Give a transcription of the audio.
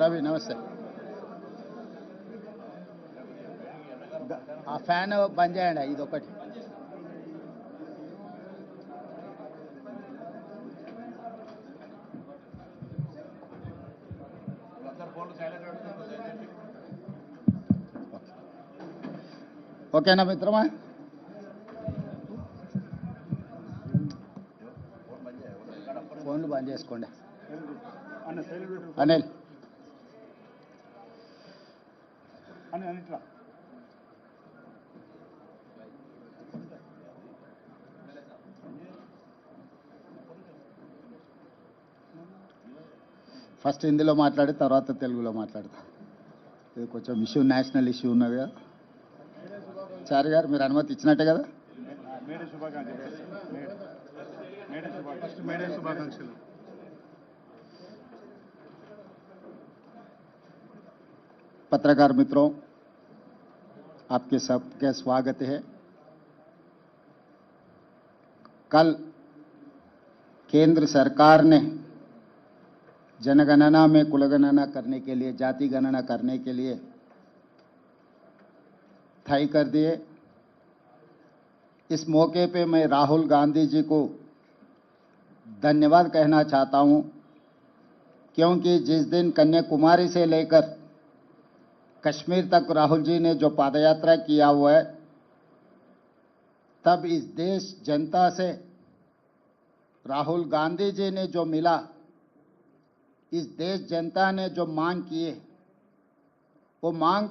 రవి నమస్తే. ఆ ఫ్యాన్ బంద్ చేయండి ఇది ఒకటి ఓకేనా మిత్రమా? ఫోన్లు బంద్ చేసుకోండి. అనిల్. ఫస్ట్ హిందీలో మాట్లాడి తర్వాత తెలుగులో మాట్లాడతా. ఇది కొంచెం ఇష్యూ నేషనల్ ఇష్యూ ఉన్నది కదా చారి గారు మీరు అనుమతి ఇచ్చినట్టే కదా? మేడే శుభాకాంక్షలు మేడే మేడే శుభాకాంక్షలు మేడే శుభాకాంక్షలు पत्रकार मित्रों आपके सबके स्वागत है कल केंद्र सरकार ने जनगणना में कुलगणना करने के लिए जाति गणना करने के लिए तय कर दिए इस मौके पे मैं राहुल गांधी जी को धन्यवाद कहना चाहता हूँ, क्योंकि जिस दिन कन्याकुमारी से लेकर कश्मीर तक राहुल जी ने जो पादयात्रा किया हुआ है, तब इस देश जनता से राहुल गांधी जी ने जो मिला, इस देश जनता ने जो मांग किए, वो मांग